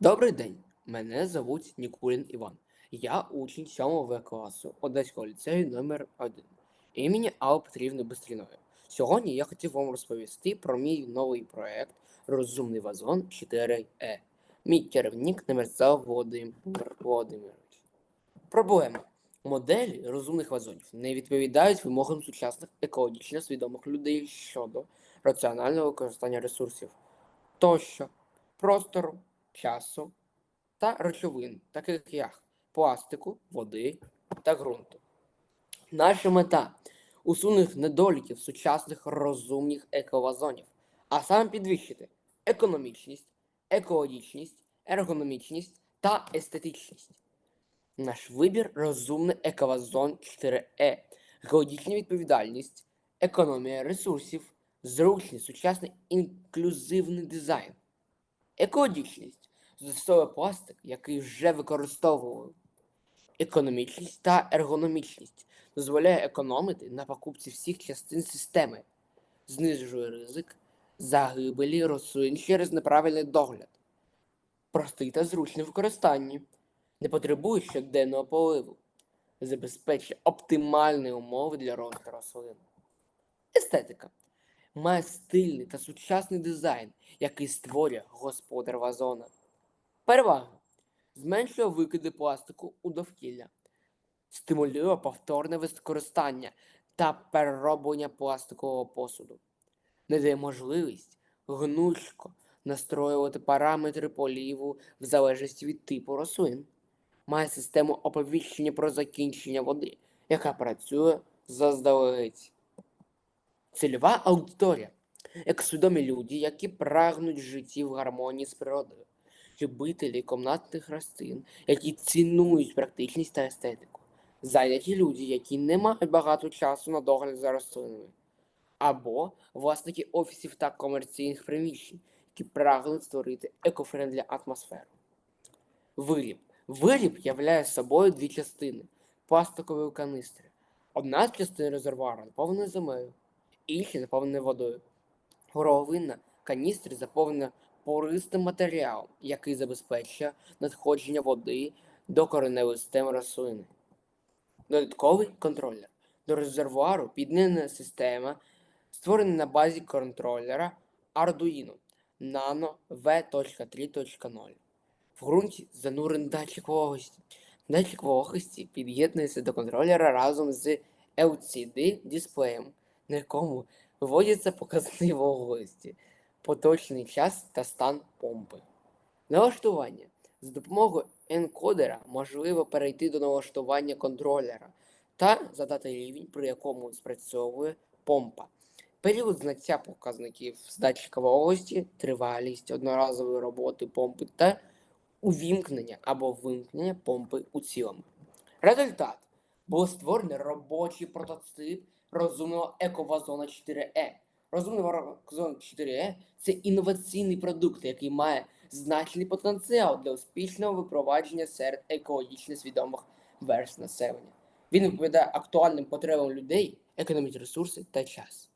Добрий день, мене звуть Нікулін Іван. Я учень 7 В класу Одеського ліцею номер 1 імені Алли Петрівни Бистріної. Сьогодні я хотів вам розповісти про мій новий проект Розумний вазон 4Е. Мій керівник Немерцав Володимир Володимирович. Проблема. Моделі розумних вазонів не відповідають вимогам сучасних екологічно свідомих людей щодо раціонального використання ресурсів тощо, простору, часу та речовин, таких як пластику, води та ґрунту. Наша мета усунути недоліків сучасних розумних ековазонів, а саме підвищити економічність, екологічність, ергономічність та естетичність. Наш вибір розумний ековазон 4Е, екологічна відповідальність, економія ресурсів, зручний сучасний інклюзивний дизайн. Екологічність застосовує пластик, який вже використовували. Економічність та ергономічність дозволяє економити на покупці всіх частин системи, знижує ризик загибелі рослин через неправильний догляд. Простий та зручний в використанні, не потребує щоденного поливу, забезпечує оптимальні умови для росту рослин. Естетика має стильний та сучасний дизайн, який створює господар вазона. Перевага зменшує викиди пластику у довкілля, стимулює повторне використання та перероблення пластикового посуду, надає можливість гнучко настроювати параметри поліву в залежності від типу рослин, має систему оповіщення про закінчення води, яка працює заздалегідь. Цільова аудиторія як свідомі люди, які прагнуть житті в гармонії з природою, любителі комнатних рослин, які цінують практичність та естетику, зайняті люди, які не мають багато часу на догляд за рослинами, або власники офісів та комерційних приміщень, які прагнуть створити екофрендлі атмосферу. Виріб. Виріб являє собою дві частини пластикової канистри. Одна з частин резервуару наповнена землею, інша наповнена водою. Горовина каністри заповнена пористим матеріалом, який забезпечує надходження води до кореневої системи рослини. Додатковий контролер. До резервуару під'єднана система, створена на базі контролера Arduino Nano V.3.0. В ґрунті занурений датчик вологості. Датчик вологості під'єднується до контролера разом з LCD дисплеєм, на якому виводяться показники вологості, поточний час та стан помпи. Налаштування. За допомогою енкодера можливо перейти до налаштування контролера та задати рівень, при якому спрацьовує помпа. Період знаття показників з датчика вологості, тривалість одноразової роботи помпи та увімкнення або вимкнення помпи у цілому. Результат було створений робочий прототип розумного ековазона 4Е. Розумний вазон 4Е це інноваційний продукт, який має значний потенціал для успішного випровадження серед екологічно свідомих верств населення. Він відповідає актуальним потребам людей, економить ресурси та час.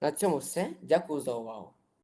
На цьому все. Дякую за увагу.